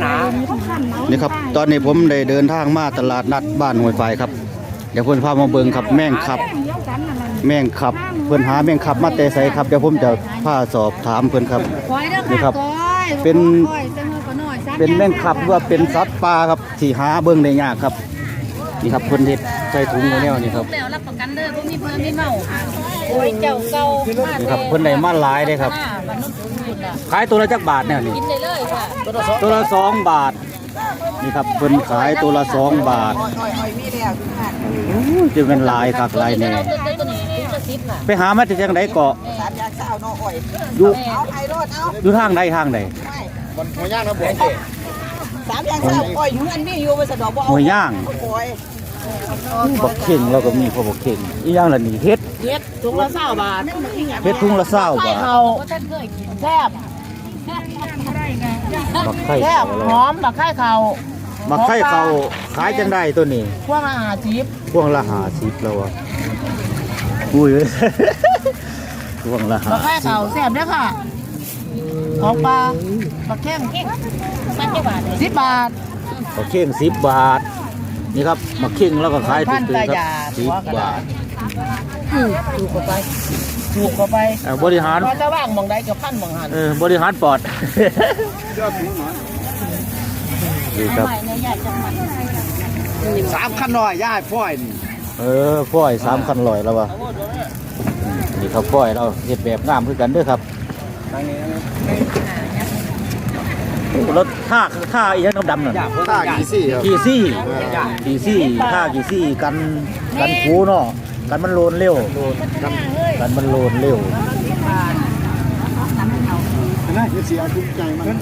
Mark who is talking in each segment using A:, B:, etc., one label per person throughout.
A: หนา
B: นี่ครับ ตอนนี้ผมได้เดินทางมาตลาดนัดบ้านห้วยไฟครับ เดี๋ยวเพิ่นพามาเบิ่งครับ แม่งขับ แม่งขับ เพิ่นหาแม่งขับมาแต่ไสครับ เดี๋ยวผมจะพาสอบถามเพิ่นครับ
C: ก้อยเด้อ
B: นี่
C: ค่ะ
B: ครับ
C: ก้อย
B: เป็น
C: ก้อยเสมอก็น้อยสา
B: เป็นแม่งขับหรือ
C: ย่
B: ว่าเป็นสัตว์ป่าครับที่หาเบิ่งได้ยากครับ นี่ครับเพิ่นเฮ็ดใส่ถุงไว้แนวนี่ครับ
C: แล้วรับประกันเด้อบ่มีเพิ่นมีเมาโอ้ยเจ้าเก่ามา
B: นี่ครับเพิ่นได้มาหลายเด้ครับ
C: บ้านโน้นสูงสุดล่ะ
B: ขายตัวละจักบาทแนวนี้
C: กินได้เลยค่ะ
B: ตัวละสองบาท นี่ครับเพิ่นขายตัวละสองบาทโอ้ยจะเป็นหลายคักหลายแน่
C: เอาตัวตัวนี้ถุงละ10ค่ะ
B: ไปหามาจากจังไดเกาะ
D: สามอยากเศร้าเนาะอ่อย
B: อยู่
D: เอาไทยรอดเอา
B: อยู่ทางใดทางใด
A: มันหัวย่างนะผม
D: สามอยากเศร้าอ่อยอยู่อันนี้อยู่มาสะดอกบ่เอา
B: หวยย่าง
D: อ่อย
B: บักเข่งแล้วก็มีพวกบักเข่งอีกอย่างละนี่เฮ็ด
D: เฮ็ดถุงละเศร้าบาท
B: เฮ็ดทุ่งละเศร้าบาท
C: เขาบ่ทันเคยกิน
D: แซ่บ
B: บักไข่
D: แซ่บหอมบักไข่เขา
B: บักไข่เขาขายจังได้ตัวนี้
D: พวกอาหารจีบ
B: พวงละ50แล้วอะอุ้ย พวงละ
D: บักไข่เขาแซ่บเด้อค่ะของปลาบักแข้ง
C: มันจะบาทเลย
D: สิบบาท
B: 50บักเข่ง10บาท นี่ครับบักเข่งแล้วก็ขายถูกๆครับ10บาท
D: อือถูกเข้าไปถูกเข้าไป
B: เอ่อบริหาร
D: ว่าจะว่างหมองใดกับพันหมองหัน
B: เออบริหารปอดดีครับ
C: ใหม่เนี่ยอยากจะมัน
A: สามขั้นหน่อยย่าพ่อยนี่
B: เออฝ้อยสามคันลอยแล้ววะนี่ครับฝ้อยเราเห็ดแบบงามคือกันเด้วยครับ รถท่าท่าอีกอย่างดำๆนั่น
A: ย่าพ่อตากี่สี่ครับ
B: กี่ซี่กี่ซี่ท่ากี่ซี่กันกันคูเนาะกันมันโลนเร็วกันมันโลนเร็ว
A: นะคือเสียคุ้มใจมัน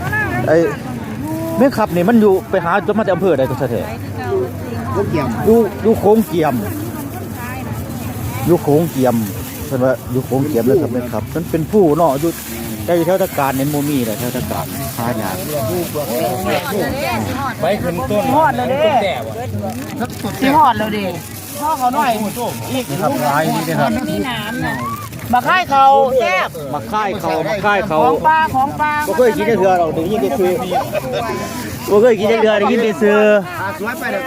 B: ไอ้แม่ขับนี่มันอยู่ไปหาจนมาแต่อำเภอใดก็เถอะ
A: รถเกี่ยม
B: อยู่อยู่โค้งเกียมอยู่โค้งเกียมเพิ่นว่าอยู่โค้งเกียมเลยครับแม่ครับมันเป็นผู้เนาะอยู่ ใกล้แถวตะการเน้นโมมี่แหละแถวตะการหาหยา
A: ไปขึ้นต้น
D: ทอดแล้วเด้สิทอดแล้วเด้พ่อเขาหน่อยอีก
B: นี่ครับร้ายนี่นะครับ
C: มีน้ำน่ะ
D: บักไข่เขาแซ่บ
B: มาค่ายเขามาค่ายเขา
D: ของปลาของปลา
B: บ่เคยกินเถื่อเราด้ยินได้ซื้อบ่เคยกินเถื่อได้ยินได้ซื้อ
A: สวยไปเลย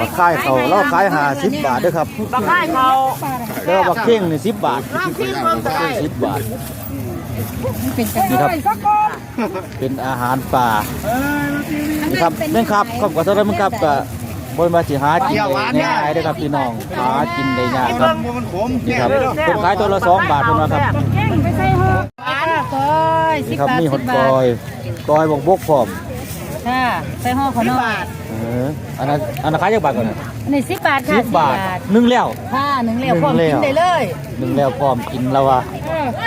B: มาค่ายเขาเราขาย50บบาทด้อครับ
D: บักไข่เขา
B: แล้วบักเข่งนี่10บาท
D: ร่างที่เมืองไท ย
B: 10บาทนี่ครับ เป็นอาหารป่านี่ครับแม่นครับขอบคุณสำหรับมันครับกับบนมาสิหากินได้ง่ายๆเด้ครับพี่น้องหากินได้ง่ายครับ
A: นี่
B: ครับคนขายตัวละสองบาทเท่านั้นครับนี่ครับมีหดกอยกอยบกบกพร้อม
C: ค่ะใส่ห่อขนม
B: เอออันนั้นอันนั้นขายจักบาทก่อนนะ
C: อันนี้10บาทค่ะ
B: 10บาทนึ่งแล้ว
C: ค่ะหนึ่งเหลียวพร้อม
B: หนึ่งเหลี่
C: กิ
B: ยว
C: นได้เลย
B: นึ่งแล้วพร้อมกินแล้วว่ะ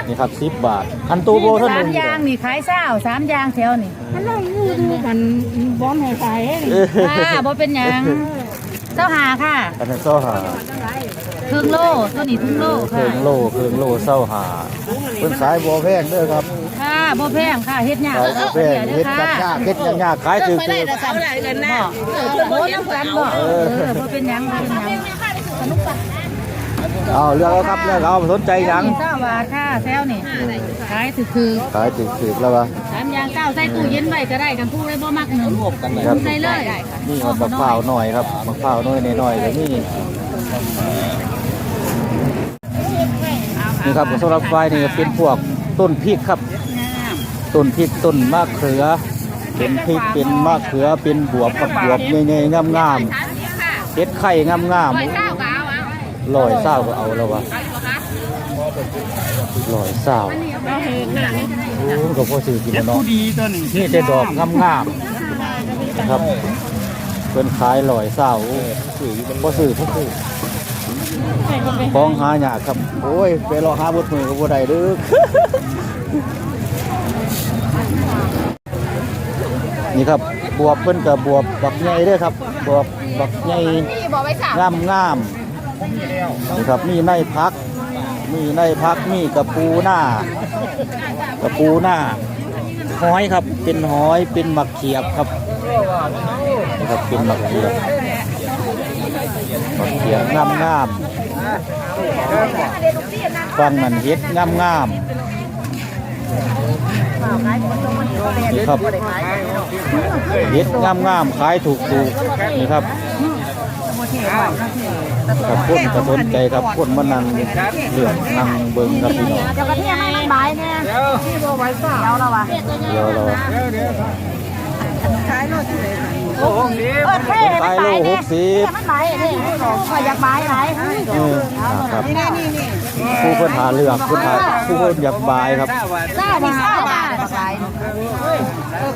B: นี่ครับ10บาท อันตูโบเท่า
C: สา
B: นึ
C: ม
B: ง
C: อยางนี่ขายเศร้าสามอยางแถวนี่
D: มันบอลให้ใส่
B: เออ
C: ค่ะบ่เป็นหยังเจ้าหาค่ะ
B: อันนั้นเศร้า หา
C: ครึ่งโลตัวนี้ครึ่งโล
B: เครื่
C: ค่ะ
B: องโลเครื่องโลเศร้าหาเพิ่นขายบ่แพงเด้อครับ
C: ค่ะบ่แพงค่ะเฮ็ดยาก
B: ขายบ่แพงเฮ็ดยากๆเฮ็ดยากๆขายถูก
D: ได้แต่สาวได้กันแน่
C: บ่น้ำกันบ่เออบ่เป็นหยังบ่เป็นหยัง
B: ๆเอาเลือกเอาครับเลือกเอาสนใจหยัง
C: เจ้าบาทค่ะแซวนี่ขายถือคือ
B: ขายถูกๆแล้วว่ะ
C: สามอยางเก้าใส่ตู้เย็นไว้ก็ได้กันผู้ไว้บ่มักหนึ่ง
B: ครับ
C: ใส่เลย
B: นี่ครับมะพร้าวหน่อยครับมะพร้าวน้อยหน่อยๆก็มี นี่ครับสำหรับไฟนี่ก็เป็นพวกต้นพริกครับ ต้นพริกต้นมะเขือ เป็นพริกเป็นมะเขือเป็นบวบกับบวบใหญ่ๆงามๆเฮ็ดไข่งาม
C: เก้าก็เอาเอา
B: ๆลอยเศร้าก็เอาแล้ววะลอยเศร้าโอ้ก็พอซื้อกินแล้วเนาะ
A: ดีตัวนี้
B: นี่แต่ดอกงามๆนะครับเพิ่นขายลอยเศร้าโอ้ซื้ออยู่บ่ซื้อทุกซื้อ ของหายากครับ โอ้ย ไปรอหาบดมือก็บ่ได้เด้อนี่ครับบวบเพิ่นกับบวบบักใหญ่เด้อครับบวบบักใหญ่า
C: ม
B: งามงามนี่ครับมีในพัก มีในพักมีกระปูหน้ากระปูหน้าหอยครับ เป็นหอยเป็นหมักเขียบครับนี่ครับเป็นหมักเขียบหมักเขียบงามงาม ฟังนั่นเฮ็ดงามงามๆนี่ครับเห็ดงามๆขายถูกๆนี่ครับกับคนกระสนใจครับคนมานั่งเลือกนั่งเบิ่งครับพี่น้อง
C: เดี๋ยวกระเทียมให้มันบายแน่ที่บ่ไว้เปล่าแล้วว่ะ
B: เดี๋ย วเรา
C: เออเท่ให้มัน
B: ขายโล
C: บาย
B: ห
C: แน่
B: กสิบ
C: มันบายนี่ก็อยากบายหลาย
B: เออครับผู้เพิ่นหาเลือกผู้หาผู้เพิ่นอยากบายครับ
C: ซ่าดิซ่าบาทบาย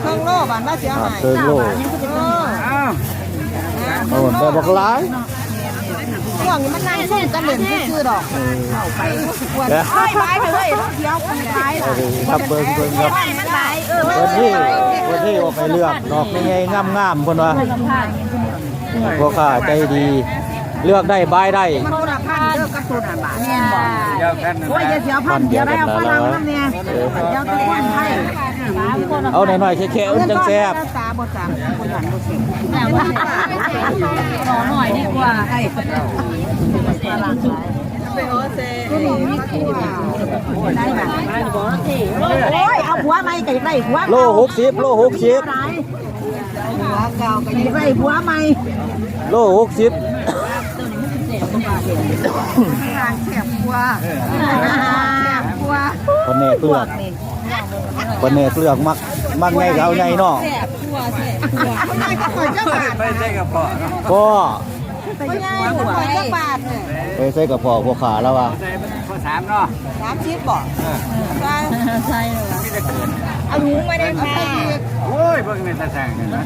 D: เครื่องโลบ้านว่าเสีย
B: หา
D: หาย
B: เติมโลเอาแต่บักหลาย
D: ช่วกนี้มันนั่งซุ่มกันเล่นซื่อๆดอก
B: เด้อ
C: บายบายเฮ้ยเดี๋ยวคุณบาย
B: เอาดิครับเบิ่งเบิ่งครับ
C: มันบายเออ
B: เพิ่นที่คนที่ออกไปเลือกดอกยังไงงามๆเพิ่นว่าพ่อค้าใจดี เลือกได้บายได้
D: กับตัวนั้นบาท
C: เนี่ยบ่
D: โอ้ยอย่าเสียพันเดียวได้เอาฝรั่งน้ำเนี่ยเดี๋ยวตัวคนไทย
B: เอาหน่อยๆแค่ๆอุ่นจังแซ่บ
D: ตาบ่สามคนหันบ่เสีย
C: แต่ว่าขอหน่อยดีกว่า
D: ไอ้ฝรั่งไปโอเซ่ตัวหนูมีตัวได้แบบโอ้ยเอาหัวไม่ก็ได้หัว
B: โล60โล60
D: หัวเก่าก็ยังได้หัวใหม่
B: โล60
D: ทางแคบกว่าแคบกว่า
B: ปนแนกเลือกคนแนกเลือกมักมักไงก็เอาไงเนาะ
D: ไม่ก็คอยเจ้าบาท
A: ไม่ใช่กระเพาะ
B: ก็
D: ไม่ใช่หัวคอยเจ้าบาทเนี่ย
B: ใส่กระเพาะพวกขาแล้วว่า
A: ใช่ข้อสามเนาะ
D: สามชิปบ่ใช่
C: ใช่
D: เอาหนูไม่ได้มา
A: โอ้ยเบิ่งในตาแสงกันนะ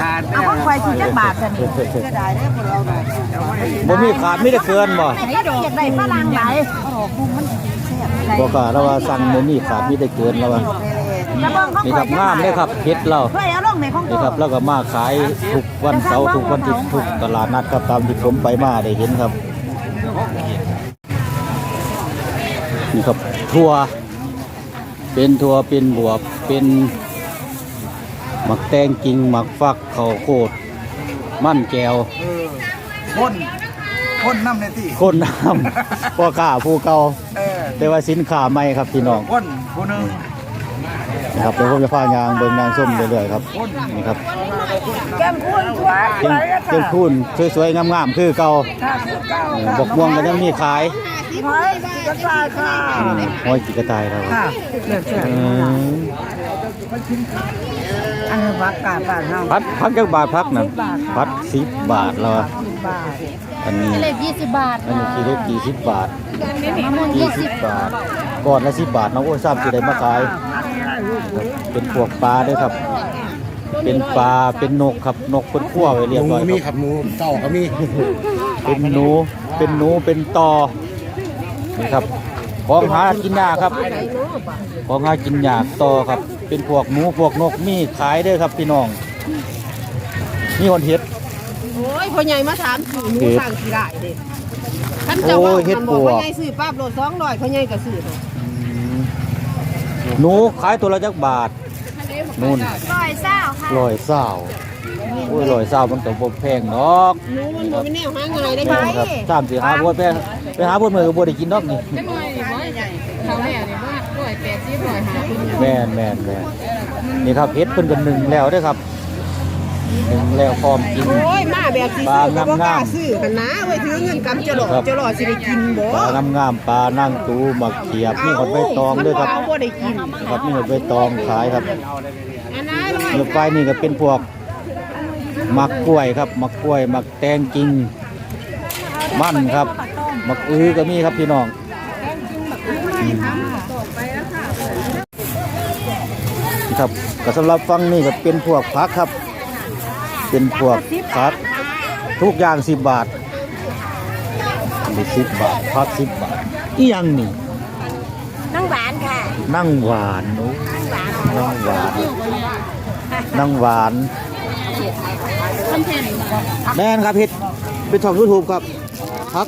A: ขาด
D: เอาคนคอยชิเจ้าบาทกันจะได้ได้คนเราได้
B: บ่มีขาดมีแต่เกินบ่
D: ไอ้ดอกอยากได้ฝรั่งไหน
B: พวกขาแล้วว่าสั่งบ่มีขาดมีแต่เกินแล้วว่า
D: แล้วบ้องเขา
B: นี่
D: ค
B: ค
D: อ
B: รั
D: ย
B: บงามเลยครับเฮ็ดเรา
D: เฮ้ยเอาลงในของ
B: นี่ครับแล้วก็มาขายทุกวันเสาร์ทุกวันอาทิตย์ทุกตลาดนัดครับตามที่ผมไปมาได้เห็นครับ นี่ครับทัวเป็นทัวเป็นบวบเป็นหมักแตงกิ่งหมักฟักข้าวโพดมั่นแก้ว
A: คนคนน้ำในที่
B: คนน้ำ พ่อค้าผู้เก่า
A: เออ
B: แต่ว่าสินค้าใหม่ครับพี่น้อง
A: คนผู้หนึ่ง
B: นะครับเดี๋ยวผมจะพายางเบิ่งนางส้มเรื่อยๆครับนี่ครับ
D: แก้มคุณชวน
B: เจ้าเจ้าคุณสวยๆงามๆคือเก่าเออบอกม่วงก็ยังมีขาย
D: เฮ้ยจะตายค่ะ
B: อืมห้อยจิกกระต่ายครับ
D: ค่ะเลือกเชื่อ
B: อืม
D: อันนี้วักกาบานเฮา
B: พัดพัดจักบาทพักนะพัดสิบบาทแล้วอะ
D: บาท
B: อันนี้
C: เลยยี่สิบบาท
B: อันนี้กิโลกี่สิบบาท
C: มะม่วง
B: ยี่
C: ยี่
B: สิ
C: สิ
B: บบบาทก่อนละสิบบาทน้องโอ้ยทราบจะได้มาขายครับเป็นพวกปลาด้วยครับ เป็นปลาเป็นนกครับนกเป็นขั้วไว้เรียบร้อยครับ
A: หมูเต่าก็มี
B: เป็นหนูเป็นหนูเป็นตอ นี่ครับ ของหากินยากครับ ของหากินยากตอครับ เป็นพวกหนูพวกนกมีขายเด้วยครับพี่น้องมีคนเห็ด
D: โอ้ยพ่อใหญ่มาถามสื่อหนูสั่งกี่ได้เด้ท่าน
B: โอ้
D: เจ้าว่าย
B: เฮ็ด
D: ท่าน
B: ป
D: บ
B: ว
D: อก
B: ก
D: พ่อใหญ่ซื้อปั๊บโล200พ่อใหญ่ก็ซื้อ
B: หนูขายตัวละจักบาทนู่น
C: ร้อยเศร้าค่ะ
B: ลอยเศร้า โอ้ยลอยเศร้ามันต้องบ่แพงเนาะ
D: หนูมันบ่เป็นแนวหาง่ายได้
B: แม่
D: ไหม
B: นครับสามสี่ห้าบวชแพงไปหาบวชมือก็บ่ได้กินดอกนี่
C: จะหน่อยบ่เขาแม่เนี่ยว่าร้อยแปดสิบร้อยห้าสิบ
B: แม่นแม่นแม่นนี่ครับเฮ็ดเพิ่นกันหนึ่งแล้วเด้อครับหนึ่งแล้วพร้อมกิน
D: โอ้ยมาแบบสิซื้อก็บ่กล้าซื้อหั่นนะไว้ถือเงินกำจะหลอกจะหลอกสิได้กินบ่
B: ปลางามๆปลานั่งตูหมักเขียบนี่หดใบตองด้วยครับ
D: มันบ่ได้กิน
B: ครับนี่หดใบตองขายครับ
D: อันนั้นร้อย
B: เนื้อไฟนี่ก็เป็นพวกห มักกล้วยครับหมักกล้วยหมักแตงกิงมันครับหมักอื้อก็มีครับพี่น้องนี่ครับก็สำหรับฟังนี่ก็เป็นพวกผักครับ เป็นพวกผักทุกอย่างสิบบาทสิบบาทผักสิบบาทอีหยังนี่
C: น้ำหวานค่ะ
B: นั่งหวานโอ้นั่งหวานนั่งหวาน
C: คอนเทนต์
B: แม่นครับเฮ็ดเป็นช่องยูทูบครับครับ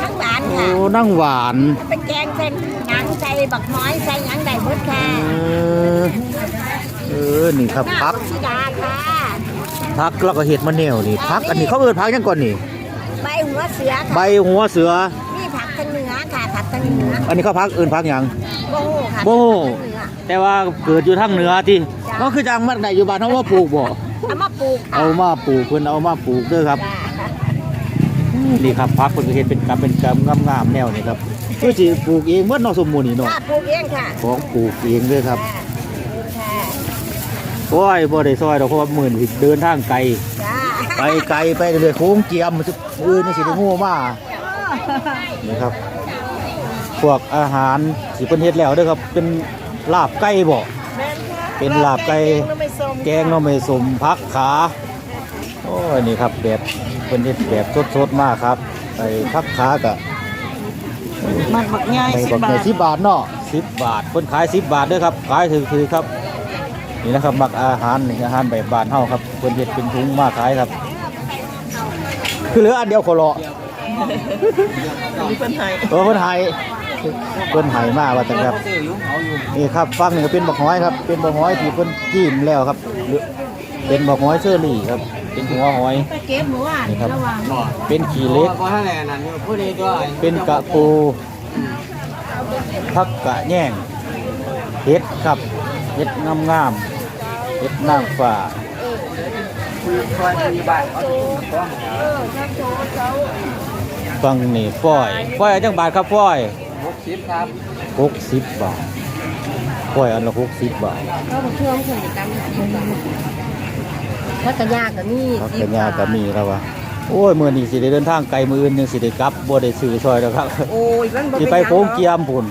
C: น้ำหวาน
B: โอ้
C: ค่ะ
B: นั่งหวาน
C: เป็นแกงเส้นหนังใส่บักน้อยใส่หยังได้หมดค่ะ
B: เออเออนี่ครับพัก
C: ชิดาค่ะ
B: พักแล้วก็เห็ดมะเนวนี่พักอันนี้เขาเอิ้นพักยังก่อนนี่
C: ใบหัวเสือ
B: ใบ
C: ค่ะ
B: หัวเสือ
C: นี่ผักทางเหนือค่ะผักทางเหนือ
B: อันนี้เขาพักเอิ้นพักหยัง
C: โบค่ะ
B: โบ
C: ผักทางเหนือ
B: แต่ว่าเกิดอยู่ทางเหนือที่ก็คือจังมัดไหนอยู่บ้านเฮาว่าปลูกบ่
D: เอามาปลูก
B: เอามาปลูกเพิ่นเอามาปลูกเด้อครับนี่ครับพักเพิ่นก็เฮ็ดเป็นกำเป็นกำงามๆแนวนี่ครับคือสิปลูกเองเมื่อเนาะสมมุตินี่เนาะ
D: จ้าปลูกเองค่ะ
B: ของปลูกเองเด้อครับ
D: ค่ะ
B: โอ้ยบ่ได้ซอยดอกเพราะว่ามื้อนี้เดินทางไกล
D: จ้า
B: ไปไกลไปเรื่อยๆโค้งเจียมมันจะอื่นนี่สิได้งูมานะครับ พวกอาหารสิเพิ่นเฮ็ดแล้วเด้อครับ เป็นลาบไก่บ่
D: แม่นค่ะ
B: เป็นลาบไก่
D: ไม่ ส้ม
B: แกงหน่อไม้สมพักขา โอ้ยนี่ครับแบบเพิ่นเฮ็ดแบบสดๆมากครับไอ้พักขากะ
D: มันบักง่าย
B: ใน
D: สิ
B: บอก
D: บา
B: ใน
D: ท
B: สิบบาทเนาะสิบบาทเพิ่นขายสิบบาทเด้อครับขายถือๆครับ นี่นะครับมักอาหารนี่อาหารแบบบ้านเฮาครับเพิ่นเฮ็ดเป็นถุงมาขายครับ คือเหลืออันเดียวขอรอ
D: มีเพิ่นให้
B: เออเพิ่นให้ เพิ่นให้มาว่าจังครับนี่ครับฟังนี่ก็เป็นบักหอยครับ เป็นบักหอยที่เพิ่นจิ้มแล้วครับหรือเป็นบักหอยเชอรี่ครับ เป็นหัวหอยนี่ครับเป็นขี้เล็ก
A: เป็
B: นกะปูพักกะแย่งเห็ดครับเห็ดงามงามเห็ดนางฟ้าฟังนี่ฝ้อยฝ้อยจังบาทครับฝ้อย
A: สิบครับ
B: หกสิบบาทฝ้อยอันละหกสิบบาท
C: ก็มาเชื่อมคนจะกันถ้ากระยากก็มี
B: พักกะยาก็มีแล้ววะโอ้ยมื้อนี้สิได้เดินทางไกลมื้ออื่นยังสิได้กลับบ่ได้ซื้อซอยแล้วครับ
D: โอ้ยมันบ่
B: สิไปโค้งเกียมพุ่น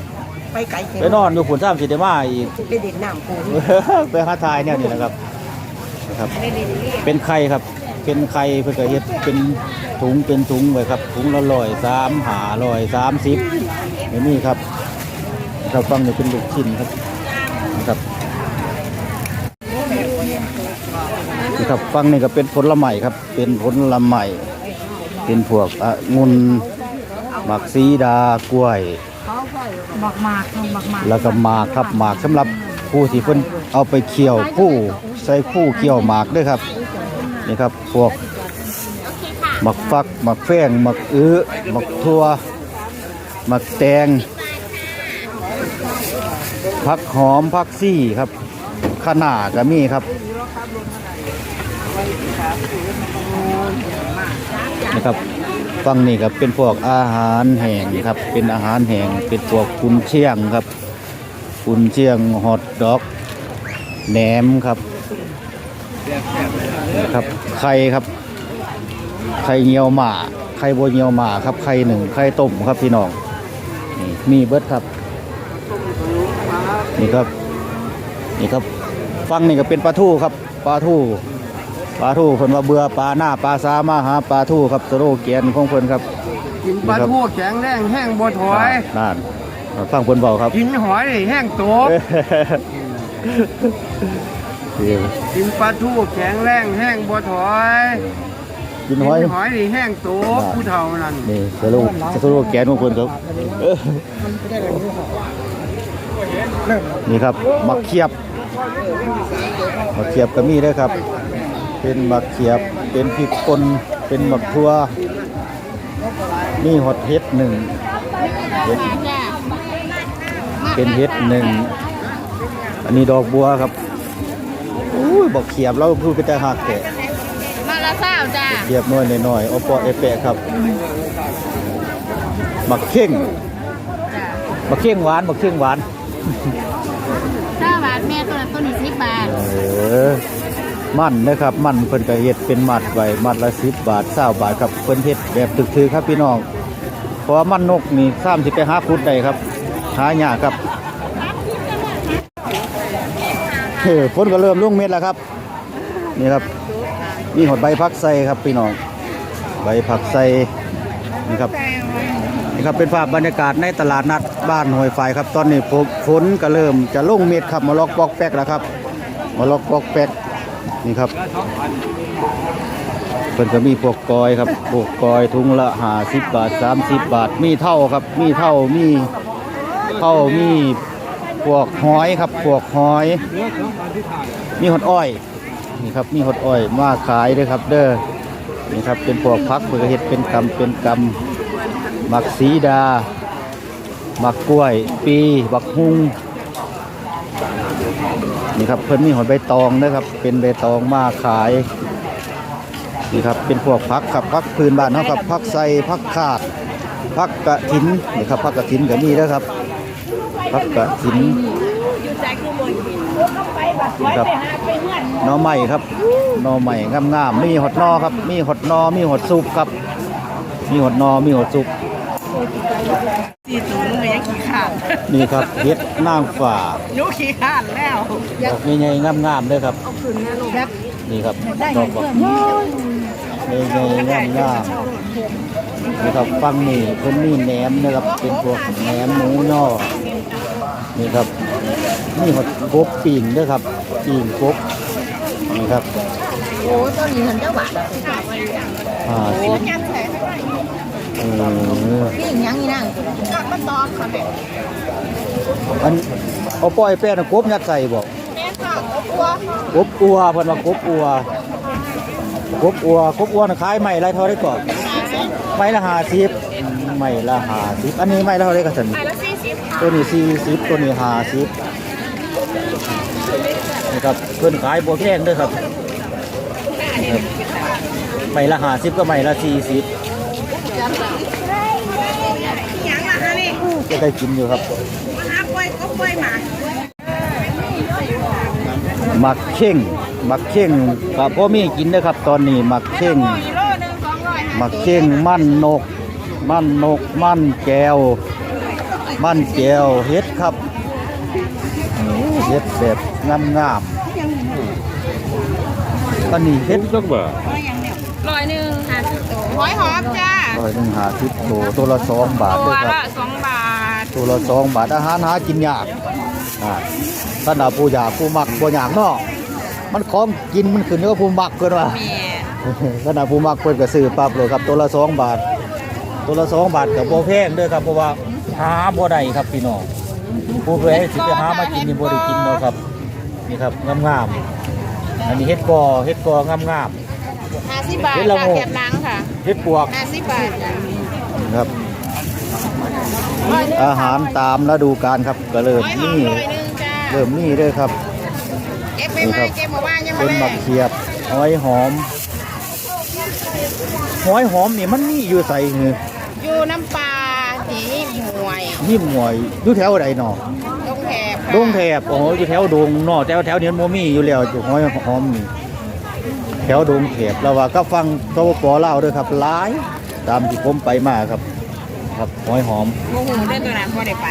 D: ไปไกลเกิ
B: ไปนอนอยู่พุ่นซ้ำสิได้มาอีก
D: ไปเด็ดน้ำปู
B: ไปหาทายเนี่ยนี่นะครับนะครับ เป็นไข่ครับ เป็นไข่เพื่อเฮ็ดเป็น ถุงเป็นถุงไว้ครับถุงละร้อยสามหาร้อยสามสิบอย่างนี้ครับเราฟังนี่เป็นลูกชิ้นครับนะครับนี่ครับฟังนี่ก็เป็นผลไม้ครับ เป็นผลไม้เป็นพวกองุ่นหมักซีดากล้วย
C: บักหมากบักหมาก
B: แล้วก็หมากครับหมากสำหรับผู้ที่เพิ่นเอาไปเคี่ยวผู้ใส่ผู้เคี่ยวหมากด้วยครับนี่ครับพวก หมักฟักหมักแฟ้งหมักอื้อหมักทั่วหมักแตงผักหอมผักซี่ครับขนาก็มีครับนะครับฟังนี่ครับเป็นพวกอาหารแห้งครับ เป็นอาหารแห้งเป็นพวกกุนเชียงครับกุนเชียงฮอทดอกแหนมครับครับไข่ครับ ไข่เงียวหมาไข่โบเงียวหมาครับไข่หนึ่งไข่ต้มครับพี่น้องนี่มีเบิดครับนี่ครับนี่ครับฟังนี่ก็เป็นปลาทูครับปลาทูปลาทูคนว่าเบื่อปลาหน้าปลาซามาหาปลาทูครับสโลแกนของเพิ่นครับ
A: กินปลาทูแข็งแรงแห้งบ่ถอย
B: นั่นฟังเพิ่นบอกครับ
A: กินหอยนี่แห้งโตบ
B: นี่
A: กินปลาทูแข็งแรงแห้งบ่ถอย
B: กิน
A: กิน
B: หอย
A: หอยนี่แห้งโตบผู้เฒ่านั่น
B: นี่สโลสโลแกนของเพิ่นครับเออนี่ครับมักเขียบมักเขียบก็มีเด้อครับ เป็นมักเขียบเป็นพริกป่นเป็นมักทั่วนี่ฮอดเห็ดหนึ่งเห็ดเป็นเห็ดหนึ่งอันนี้ดอกบัวครับอุ้ยบอกเขียบเราพูดก็จะหักแกะ
C: มา ละเศร้าจ้า
B: เขียบน้อยหน่อยๆเอาปอเอเปะครับมักเข่ง
C: จ้า
B: มักเข่งหวานมักเข่งหวาน
C: เก้าบาทแม่ตัวละตัวนี้สิบบาท
B: เออ มันนะครับ มันเพิ่นก็เฮ็ดเป็นมัดไว้มัดละ10บาท20บาทครับเพิ่นเฮ็ดแบบถึกๆครับพี่น้อง เพราะว่ามันนกนี่ซ้ำสิไปหาขุดได้ครับ หายากครับ เออฝนก็เริ่มลงเม็ดแล้วครับ นี่ครับ มีหดใบพักไซครับพี่น้อง ใบผักไซนี่ครับนี่ครับเป็นภาพบรรยากาศในตลาดนัดบ้านห้วยไฟครับตอนนี้ฝนก็เริ่มจะลงเม็ดครับมาล็อกปอกแป๊กแล้วครับมาล็อกปอกแป๊กนี่ครับเพิ่นก็มีพวกกอยครับพวกกอยถุงละห้าสิบบาทสามสิบบาท มีเท่าครับ มีเท่ามีเท่ามีพวกหอยครับพวกหอย มีหดอ้อย นี่ครับมีหดอ้อยมาขายด้วยครับ เด้อนี่ครับเป็นพวกพักเพื่อเฮ็ดเป็นกำเป็นกำหมักสีดาหมักกล้วย ปีบักฮุงนี่ครับเพิ่นมีหอยใบตองนะครับเป็นใบตองมาขายนี่ครับเป็นพวกพักครับพักพื้นบ้านเนาะครับพักใส่พักขาดพักกระถินนี่ครับพักกระถินก็มีนะครับพักกระถินนี่ครับ น่อไม้ครับหน่อไม้งามๆมีหดนอครับ มีหดนอมีหดซุปครับ มีหดนอมีหดซุป
D: สี่ตัวนึงเลยยังขี้ขาด
B: นี่ครับเฮ็ดนางฝ่า
D: ยุขี้ขาดแล้ว
B: ดอกใหญ่ๆงามๆเลยครับนี่ครับดอกบอกใหญ่ๆงามๆนี่ครับฟังนี่เพิ่นมีแหนมนะครับเป็นพวกแหนมหมูย่อนี่ครับนี่หดกบปิ่งด้วยครับปิ่งกบนี่ ครับ
C: โอ้ต้นนี้เห็นเจ้าหวาน
B: ห้าสิบเออ
C: พี่ยังนี่นั่งก็มาตอกค่ะแม่
B: อันเอาปล่อยแป้งกบยัดใส่บอก
C: แม่ค่ะกลัว
B: กบอัวเพิ่นว่ากบอัวกบอัวกบอัวน่ะขายใหม่ไรเท่าได้ก่อนไม้ละห้าสิบไม้ละห้าสิบอันนี้ไม้ละเท่าไรกันสัน
C: ไปละสี่สิบ
B: ตัวนี้สี่สิบตัวนี้ห้าสิบนี่ ครับเพิ่นขายบัวแพงด้วยครับไม้ละห้าสิบก็ไม้ละสี่สิบ
D: ยังล่ะฮะนี่
B: ก็ได้กินอยู่ครับ
D: หมั
B: กเข่งหมักเข่งกับพ่อมีกินนะครับตอนนี้หมักเข่ง
D: ห
B: มักเข่งมันนก มันนก มันแก้ว มันแก้วเฮ็ดครับเฮ็ดแบบงามงามๆ อันนี้เฮ็ดก็บ่
C: ร้อยหนึ่งห้าสิบตัวหอยหอมจ้า
B: ร้อยหนึ่งหาสิบโตตัวละสองบาท
C: ตั
B: ด้
C: ว
B: วยค
C: ละ
B: รับ
C: สองบาท
B: ตัวละสองบาทอาหารหากินยากอ่าถ้าดาผู้อยากผู้มักบ่อยากเนาะมันของกินมันขึ้นอยู่กับผู้มักเกินว่า
C: แม่
B: ขณะผู้มักเพิ่นก็ซื้อปรับเลยครับตัวละสองบาท ตัวละสองบาทกับโบแพงเด้วยครับเพราะว่าหาบ่ได้ครับพี่น้องผู้ไปสิไปหามากินนี่บ่ได้กินเนาะครับนี่ครับงามๆ อันนี้เฮ็ดกอเฮ็ดกองาม
C: ห้าสิบบาท
B: เห็นละ
C: ค่ะ
B: โง่
C: แคบหนังค่ะ
B: ๆเฮ็ดปวก
C: ห้าสิบบาทจ้ะ
B: ครับ
C: ร้อยหนึ่ง
B: อาหารตามฤดูกาลครับก็เริ่ม
C: หอยหอม
B: นี่
C: ร้อยหนึ่งจ้า
B: เริ่มนี่เด้อครับ
C: เก็บไปไหมเก็บมาว่างยัง
B: เป็น
C: ไม่
B: บั
C: แล้
B: กเขียบหอยหอมหอยหอมนี่มันมีอยู่ใส่คือ
C: อยู่น้ำปลาสีหวย
B: นิ่มหอยอยู่แถวใดเนาะ
C: ลงแถบค่ะ
B: ดงแถบโอ้โหอยู่แถวดงเนอแถวแถวนี้มันบ่มีอยู่แล้วจุหอยหอมนี่แถวดงแถบแล้วว่าก็ฟังสปปลาวด้วยครับหลาย ตามที่ผมไปมาครับ ครับหอยหอม
C: โมโหได้ตัวนั้นพอได้ไป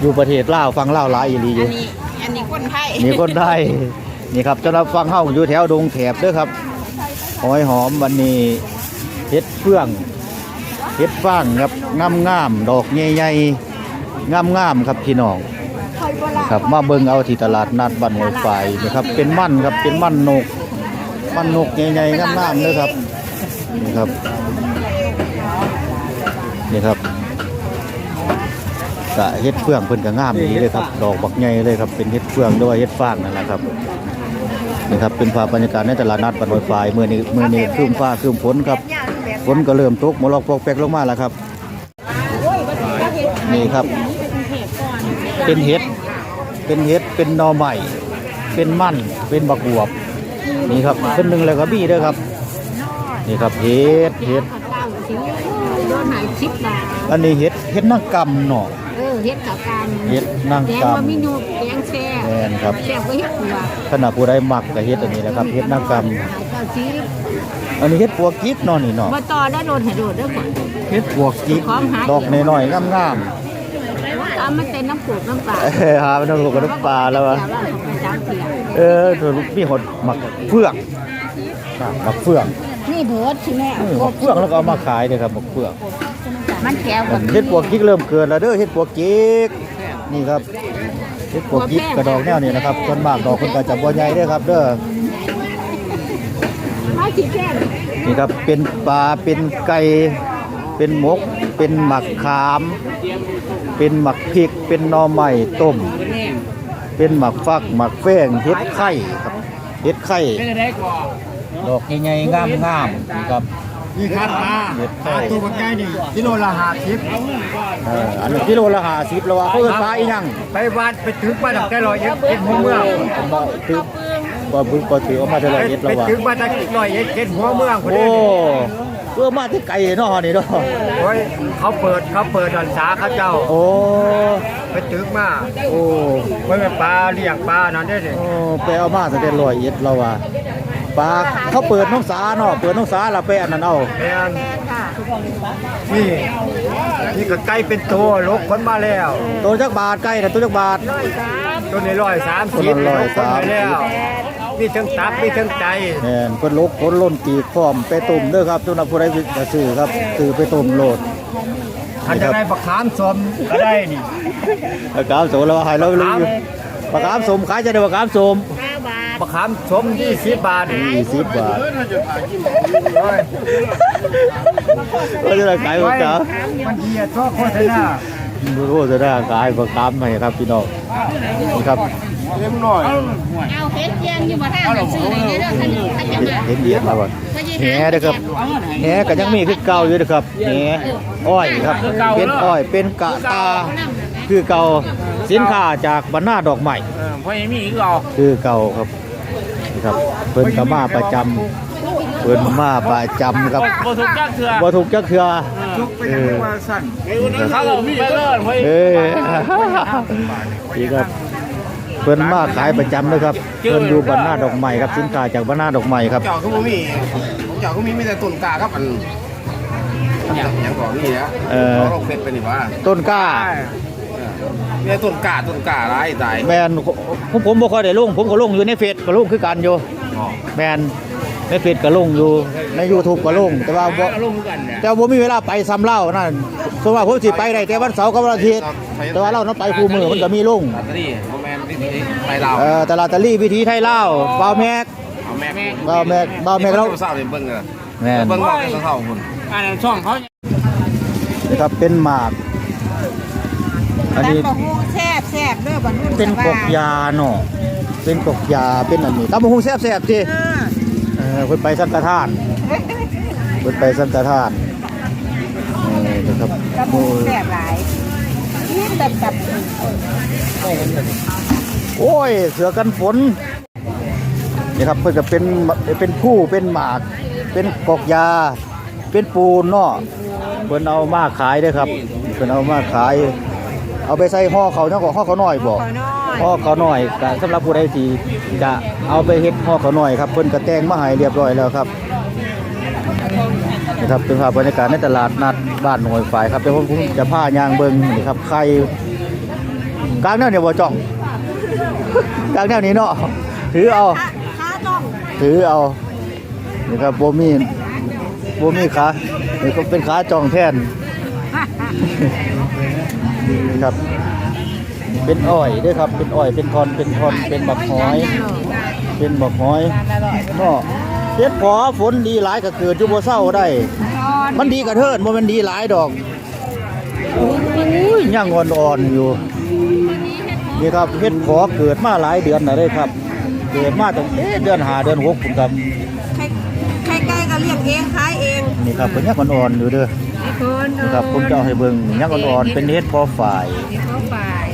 B: อยู่ประเทศลาวฟังลาวหลายอีหลีอ
C: อั
B: ยู่
C: นนี้อันนี้คนไทย
B: มีคนได้นี่ครับจะรับฟังเฮาอยู่แถวดงแถบเด้วยครับหอยหอมวันนี้เฮ็ดเฟื่องเฮ็ดฟางครับงามๆดอกใหญ่ๆงามๆครับพี่น้อง ครับมาเบิ่งเอาที่ตลาดนัดบ้านหัวไฟนี่ครับ เป็นมันครับเป็นมันนกมันนกใหญ่ๆงามๆเลยครับนี่ครับนี่ครับกะเฮ็ดเฟืองเพิ่นก็งามดีเลยครับ ดอกบักใหญ่เลยครับเป็นเฮ็ดเฟืองด้วยเฮ็ดฟางนั่นแหละครับนี่ครับเป็นภาพบรรยากาศในตลาดนัดบ้านหัวไฟมื้อนี้เมื้อนี้ครึ้มฟ้าครึ้มฝนครับฝนก็เริ่มตกหมอลอกปอกแปกลงมาแล้วครับ นี่ครับ เป็นเห็ด เป็นเห็ด เป็นหนอใหม่ เป็นมันเป็นบักบวบ นี่ครับเป็นหนึ่งเลยครับบี้เด้อครับ นี่ครับเห็ด เห็ด
C: โดนหายชิปดา
B: อันนี้เห็ด เห็ดนางกำเนาะ
C: เออเฮ็ดกับการ
B: เห็ดนาง
C: แดง
B: ก
C: ว่ามีอยู่แดงแซ่ำ
B: แม่นครับ
C: แซ่ก็เฮ็ดตัว
B: ขณะผู้ใดมักก็เห็ดอันนี้นะครับเห็ดนางก
C: หายเจ้าชีพำ
B: อันนี้เห็ดปวกกิ๊กเนาะนี่เนาะ
C: บ่ต่อได้โดนให้โดดเด้อก่อน
B: เห็ดปวกกิ๊กดอกน้อยๆงาม
C: เอา มาเต้นน้ำปูกน้ำปลา
B: ๆเอ้ยหาไปทางลูกกับน้ำปลาแล้ววะ
C: แต่ว่าเขาไปจ้างเสีย
B: เออตัวลูกมีหดหมักเฟืองหมักเฟือง
C: นี่เบิร์ดใช่ไหม
B: เออหมักเฟืองแล้วก็เอามาขายเด้อครับหมักเฟือง
C: มันแก้วกับ
B: เฮ็ดปวกกิ๊กเริ่มเกิดแล้วเด้อเฮ็ดปวกกิ๊กนี่ครับเฮ็ดปวกกิ๊กกระดอกแนวนี้นะครับส่วนมากดอกเพิ่นก็จะบ่ใหญ่เด้อครับ เด้อ
C: มาสิแก้ว
B: นี่ครับเป็นปลาเป็นไก่เป็นหมก เป็นหมักขาม เป็นหมักพริก เป็นหน่อไม้ต้ม เป็นหมักฟักหมักแฟ้งเฮ็ดไข่ครับเฮ็ดไข่ดอกใหญ่ๆงามๆนี่ครับ
A: มีคันมาปลาตัวบักใหญ่นี่กิโลละห้าสิบ
B: เอออันนี้กิโลละ50แล้วว่าเขาเอิ้นปลาอีหยัง
A: ไปวัดไปถึงบ้านดักได้ร้อยเอ็ดเอ็ดหัวเมือง
B: ผมบ่ถือบ่บึกบ่ถือเอามาแต่ละเอ็ด
A: ไป
B: แล้วว่า
A: ถึงบ้านดักร้อยเอ็ดเอ็ดหัวเมืองคน
B: โอ้
A: นี้
B: เพื่อมาที่ไกลเนาะนี่เนาะ
A: โอ้ยเขาเปิดเขาเปิดดันสาเขาเจ้า
B: โอ้
A: ไปถึงมา
B: โอ้
A: ไว้เป็นปลาเลี้ยงปลานั่นได้เลย
B: โอ้ไปเอามาตั้งแต่ร้อยเอ็ดแล้วว่าปลาเขาเปิดน้องสาเนาะเปิดน้องสาและไปอันนั้นเอา
A: แม่นนี่นี่ก็ไก่เป็นตัวลกคนมาแล้ว
B: ตัวจักบาทใกล้น่ะตัวจักบาท
A: ตัวนี้ร้อยสาม
B: คน
A: สิบ
B: ละร้อยสามสิบ
A: แล้ว มีทั้งตับมีทั้งใจ
B: แม่นเพิ่นลกคนล้นปีกพร้อมไปต้มเด้อครับสำหรับผู้ใดจะซื้อครับซื้อไปต้มโลด
A: ท่านจะได้บักขามสมก็ได้นี่
B: ปลากรามสมแล้วให้เราลืมปลากรามสมขายจะได้ปลากรามสม
A: บักขามสมยี่สิบบาท
B: 20บาท
A: โอ้ย
B: ก็จะได้ขายปลากราม
A: มันเหี้ยทั่วโฆษณา
B: บ่รู้จะได้ขายปลากรามให้ครับพี่น้องนี่ครับ
C: เอาเฮ็ดเยียงอยู่บ่ทางหนังสือเลยเด้อท่านท่านจะมา
B: เห็นดีครับว่าแหเด้อครับแหก็ยังมีคือเก่าอยู่เด้อครับแหอ้อยครับ เป็นอ้อยเป็นกะตา คือเก่าสินค้าจากบรรณาดอกใหม่
A: เออเพราะยังมีอีกหรอ
B: คือเก่าครับนี่ครับเพิ่นก็มาประจำ เพิ่นมาประจำครับ
A: บ่ถูกจักเถื่อ
B: บ่ถูกจักเทื่อ
A: ทุกเป็นว่าสั่นเขาเรามีไปเลิศเฮ้ย
B: เอ้ยนี่ครับเพิ่นมาขายประจำเลยครับเพิ่นอยู่บรรณาดอกใหม่ครับสินค้าจากบรรณาดอกใหม่ครับ
E: เจ้าก็บ่มีเจ้าก็มีมีแต่ต้นกล้าครับอันอย่างอย่างก่อนนี่นะ
B: เออ
E: เขาลงเฟซไปนี่ว่า
B: ต้นกล้า
E: มีแต่ต้นกล้าต้นกล้าร้ายตาย
B: แมนผมผมบ่ค่อยได้ลงผมก็ลงอยู่ในเฟซก็ลงคือกันอยู่แมน ในเฟซก็ลงอยู่ใน YouTube ก็ลงแต่ว่าบ่
A: ลงกันเนี่ย
B: แต่ว่าบ่มีเวลาไปซ้ำเล่านั่นส่วนมากผมสิไปได้แต่วันเสาร์กับวันอาทิตย์แต่ว่าเรานั้นไปคู่มือมันก็มีลง
E: ลอตเตอรี่โมแมนวิธีไปเรา
B: เอ่อตลาดตะลี่วิธีไทยลาวบ่าวแม็ก
E: เอาแม็ก
B: บ่าวแม็กบ่าวแม็กเรา
E: เศร้าเลยเบิ่งเลย
B: แม่น
E: เบิ่งบอกกันเศร้าคุณ
A: อันนั้นช่องเขา
B: นะครับเป็นหมาก อันนี้
D: ตำบักหุ่งแซ่บแซ่บเด้อบ่นุ่น
B: เป็นกกยาเนาะเป็นกกยาเป็นอันนี้ตำบักหุ่งแซ่บๆสิ
D: อ่า
B: เออ เพิ่นไปสังฆทานเพิ่นไปสังฆทานเออนะครับ
D: ตำบักหุ่งแซ่บหลายนี่แบบแบบ
B: โอ้ย เสือกันฝนนี่ครับเพิ่นก็เป็นเป็นผู้เป็นหมาก เป็นกอกยา เป็นปูนเนาะเพิ่นเอามาขายด้อครับเพิ่นเอามาขาย เอาไปใส่ห่อเขาวเนาะก็ห่อเขาวน้อยบ่
D: ขอน้อย
B: ห่อเขาวน้อยก็สำหรับผู้ใดที่จะเอาไปเฮ็ดห่อเขาวน้อยครับเพิ่นก็แต่งมาให้เรียบร้อยแล้วครับนี่ครับเป็นภาพบรรยากาศในตลาดนัดบ้านหน่วยฝ่ายครับเดี๋ยวผมจะพายางเบิ่งนี่ครับไข่กลางแนวเนี่ยบ่จ่องกลางแนวนี้เนาะถือเอา
D: ค้าต้อง
B: ถือเอานี่ครับโบมีโบมีขานี่ก็เป็นขาจองแทนนี่ ครับ เป็นอ้อยด้วยครับเป็นอ้อยเป็นทอนเป็นทอนเป็นบักหอย เป็นบักหอยเนาะเฮ็ดพอฝนดีหลายก็เกิดอยู่บ่เศร้าได้ มันดีกระเทินบ่แมันดีหลายดอกโอ้ยยังอ่อนๆอยู่นี่ครับเฮ็ดขอเกิดมาหลายเดือนแล้วเด้ครับ เกิดมาตั้งแต่เดือนหาเดือนหกผมครับ
D: ใครใครใกล้ก็เรียกเองขายเอง
B: นี่ครับเป็นยังอ่อนๆอยู่เด้อ
D: ไอ้ คน
B: นี่ครับผมจะเอาให้เบิ่งยังอ่อนๆเป็นเฮ็ดพอฝ่าย
D: เขาฝ่าย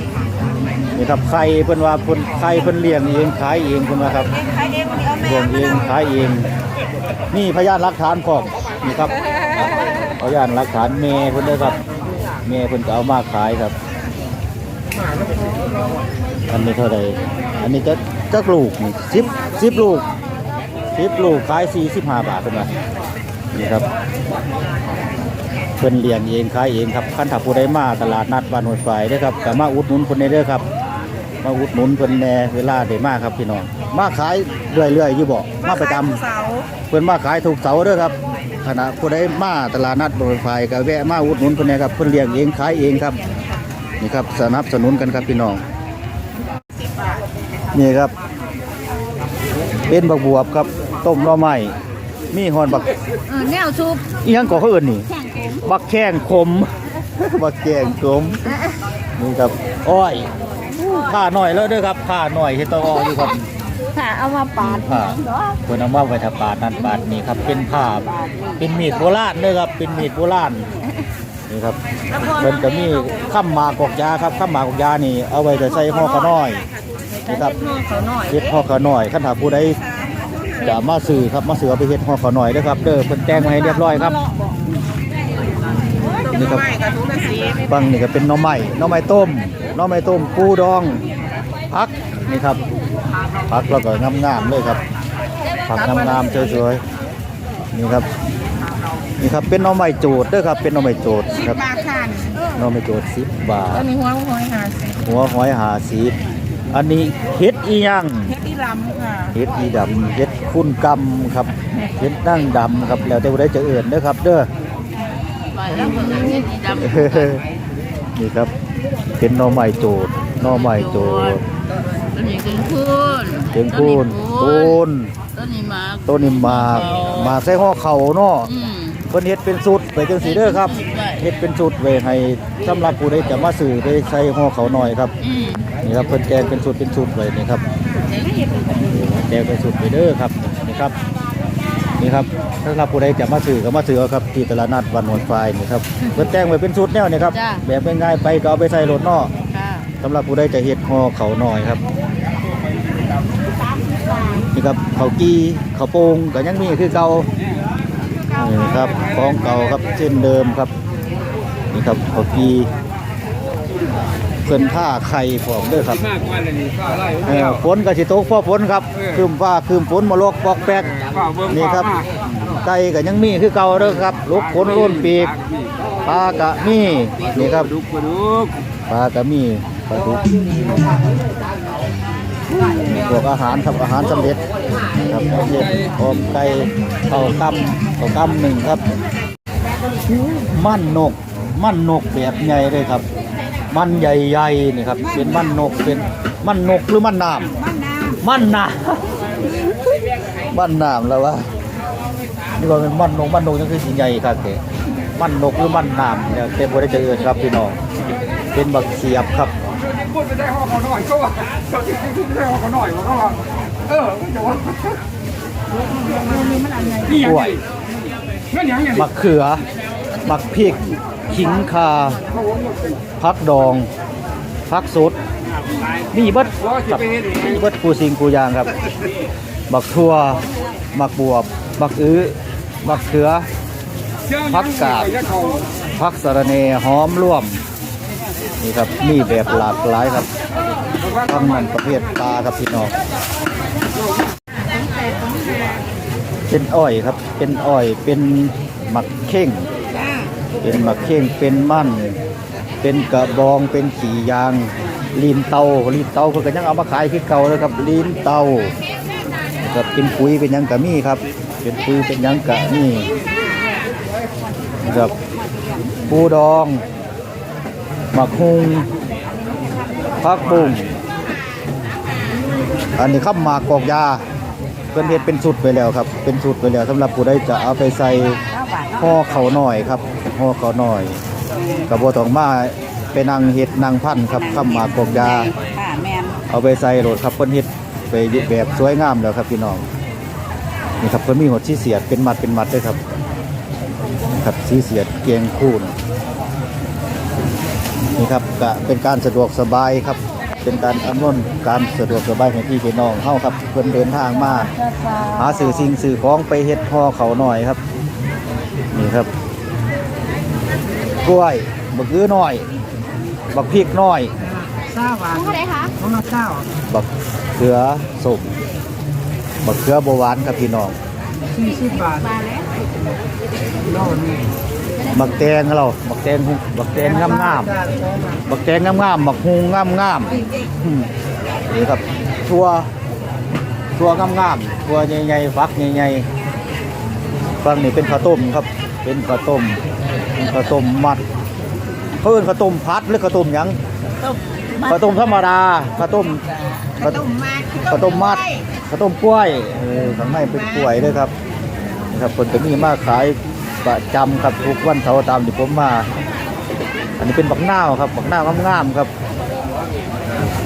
B: นี่ครับไข่เพิ่นว่าเพิ่นไข่เพิ่นเลี้ยงเองขายเองเพิ่นว่าครับ
D: เองขายเองวันนี้เอาแม่
B: เลี้ยง
D: มา
B: เอง
D: นั่ง
B: ขายเอง นี่พยานหลักฐานพร้อมนี่ครับพยานหลักฐานแม่เพิ่นเด้อครับแม่เพิ่นก็เอามาขายครับ อันนี้เท่าใดอันนี้จะจักลูกนี่10 10ลูกสิบลูกขายสี่สิบห้าบาทเป็นไงนี่ครับเพิ่นเลี้ยงเองขายเองครับขั้นถ้าผู้ใดมาตลาดนัดบ้านหัวไฟเด้อครับก็มาอุดหนุนคนในเด้อครับ มาอุดหนุนเพิ่นแหน่เวลาได้มาครับพี่น้องมาขายเรื่อยๆอยู่บ่มาประจำ
D: เสาร์
B: เพิ่นมาขายทุกเสาร์เด้อครับขณะผู้ใดมาตลาดนัดบ้านหัวไฟก็แวะมาอุดหนุนเพิ่นแหน่ครับเพิ่นเลี้ยงเองขายเองครับนี่ครับสนับสนุนกันครับพี่น้องนี่ครับ เป็นบักบวบครับต้มหน่อไม้มีหอนบัก
C: เออแนวซุป
B: อีหยังก็เขาเอิ้นนี่
C: แข่งผม
B: บักแข้งขม บักแข้งขมนี่ครับอ้อยข้าหน่อยแล้วเด้อครับข้าหน่อยเฮ็ดตอออยู่ครับ
D: ค่ะเอามาปาด
B: ผ้าเพิ่นเอามาไว้ถ้าปาดนั่นปาดนี่ครับ เป็นผ้าเป็นมีดโบราณเด้อครับ เป็นมีดโบราณนี่ครับเพิ่นก็มีข้ามหมากอกยาครับข้ามหมากอกยานี่ เอาไว้จะใส่ห่อขาวน้อยนี่ครับ
D: เขาหน่อย
B: เฮ็ดห่อขาวน้อยคันถ้าผู้ใดจะมาซื้อครับมาซื้อเอาไปเฮ็ดห่อขาวน้อยเด้อครับเด้อเพิ่นแต่งมาให้เรียบร้อยครับ นี่ครับฟังนี่ก็เป็นหน่อไม้หน่อไม้ต้มหน่อไม้ต้มปูดองผักนี่ครับผักแล้วก็งามๆเลยครับผักงามๆสวยๆนี่ครับนี่ครับเป็นหน่อไม้โจดเด้อครับเป็นหน่อไม้โจดครับ
C: บาทค่ะ
B: หน่อไม้โจด10บาท
C: อันนี้หัวหอยค่ะ
B: หัวหอยหาสีอันนี้เฮ็ดอีหยัง
C: เฮ็ดอีลำค่ะ
B: เฮ็ดอีดำเฮ็ดคุณกำครับเฮ็ดนั่งดำครับแล้วแต่ผู้ใดจะเอื่นเด้อครับเด้อ นี่ครับ เป็นหน่อไม้โจดหน่อไม้โจด
C: ต้นนี้เป็นพูน
B: เทียงคูนปูน
C: ต้นนี้มาก
B: ต้นนี้หมากหมากใส่ห่อเข่าเนาะ
C: อืม
B: เพิ่นเฮ็ดเป็นสูตรไปจังสีเด้อครับเฮ็ดเป็นสูตรไว้ให้สำหรับผู้ใดจะมาซื้อไปใส่ห่อเขาวหน่อยครับ
C: อืม
B: นี่ครับเพิ่นแจงเป็นสูตรเป็นสูตรไว้นี่ครับแจงเป็นสูตรไปเด้อครับนี่ครับ นี่ครับสำหรับผู้ใดจะมาซื้อก็มาซื้อเอาครับที่ตลาดนัดวันหนวดไฟนี่ครับเพิ่นแจงไว้เป็นสูตรแนวนี่ครับแบบง่ายๆไปก็เอาไปใส่รถเนาะ
C: ค่ะ
B: สำหรับผู้ใดจะเฮ็ดห่อเขาวหน่อยครับนี่ครับเขาวกี้เขาวโป่งก็ยังมีคือเก่านี่ครับของเก่าครับเช่นเดิมครับนี่ครับเขาวกี้ เพิ่นผ้าไข่พร้อมเด้อครับ
E: มากกว่าเลยนี่ฟ้าไล่
B: เออฝนก็สิตกพอฝนครับคืมฟ้าคืมฝนมาลกปอกแปก
E: ฟ้าเบิ่ง
B: นี่ครับไก่ก็ยังมีคือเก่าเด้อครับลูกฝนร่นปีกปลากะมีนี่ครับ
E: ดุกกระดุก
B: ปลากะมีปลาดุกพวกอาหารครับอาหารสำเร็จครับเช่นออมไก่ข้าวกำข้าวกำหนึ่งครับ มันนก มันนกแบบใหญ่เลยครับ มันใหญ่ๆนี่ครับ เป็นมันนกเป็นมันนกหรือมันน้ำมันน้ำมันน้ำแล้ววะนี่ก็เป็นมันนกมันนกจังคือสิใหญ่ครับเตมันนกหรือมันน้ำเนี่ยเต็มบริเจริญครับพี่น้องเป็นบักเสียบครับ
E: พูดไปได้ห้องเขาหน่อยก็ว่าเขาที่พูดไปได้ห้องเขาหน่อยว่าเขาว่าเออมันจะว่านี่ยัง
B: กล้
E: ไง
B: วย
E: นั่นยังไง
B: มะเขือมักพริก ขิงคาพักดองพักสดมีเบิดครับมีเบิดปูสิงปูยางครับ บักทั่วมักบวบ บักอื้อบักเขือ พักกาดพักสะระเนหอมร่วม นี่ครับมีแบบหลากหลายครับทั้งนั้นประเภทปลาครับพี่น้องเป็นอ้อยครับ เป็นอ้อยเป็นหมักเข่ง เป็นหมักเข่งเป็นมั่น เป็นกระบองเป็นขี่ยางลีนเตาลีนเตาเพื่อก็ยังเอามาขายคือเก่าเลยครับลีนเตาครับเป็นปุ๋ยเป็นหยังกะมี่ครับ เป็นปุ๋ยเป็นหยังกะมีครับปูดองหมักฮุงพักบุ้งอันนี้ข้ามหมากกอกยาเป็นเฮ็ดเป็นสุดไปแล้วครับ เป็นสุดไปแล้วสำหรับผู้ใดจะเอาไปใส่ห่อเขาหน่อยครับ ห่อเขาวหน่อยกับบัต้องมาไปนั่งเฮ็ดนั่งพันครับข้ามหมากกอกยา
D: ค่ะแมน
B: เอาไปใส่รถครับเพิ่นเฮ็ดไปแบบสวยงามแล้วครับพี่น้องนี่ครับเพิ่นมีหดสีเสียดเป็นมัดเป็นมัดด้วยครับครับสีเสียดเกียงคูนนี่ครับก็เป็นการสะดวกสบายครับ เป็นการอำนวยการสะดวกสบายให้พี่พี่น้องเฮาครับเพิ่นเดินทางมาหาสื่อสิ่งสื่อของไปเฮ็ดห่อเขาวหน่อยครับ นี่ครับ กล้วย บักอื้อน้อย บักพริกน้อย
C: เท่าไหร่คะ
B: บักเขือสมบักเขือโบหวานครับพี่น้องบักแตงเราบักแตงหุบักแตงงามงามๆบักแตงงามงามๆบักฮุงงามงามๆอืมนี่ครับทัวทัวงามงามๆทัวใหญ่ๆฟักใหญ่ๆฟังนี่เป็นข้าวต้มครับ เป็นข้าวต้ม ข้าวต้มมัดเพิ่นข้าวต้มพัดหรือข้าวต้มหยังข้าวต้มธรรมดาข้าวต้มข้าวต้มข้าวต้มมัดข้าวต้มกล้วยเออข้างในเป็นกล้วยด้วยครับนะครับคนจะมีมาขายประจำครับทุกวันเสาร์ตามที่ผมมา อันนี้เป็นบักนาวครับบักนาวงามๆครับ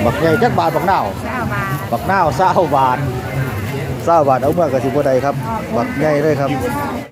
B: บักใหญ่จักบาทบักนาว
C: เก้าบาท
B: บักนาวเศร้าบาทเศร้าบาทเอาเมื่อกระสิบบัวใดครับบักใหญ่เลยครับ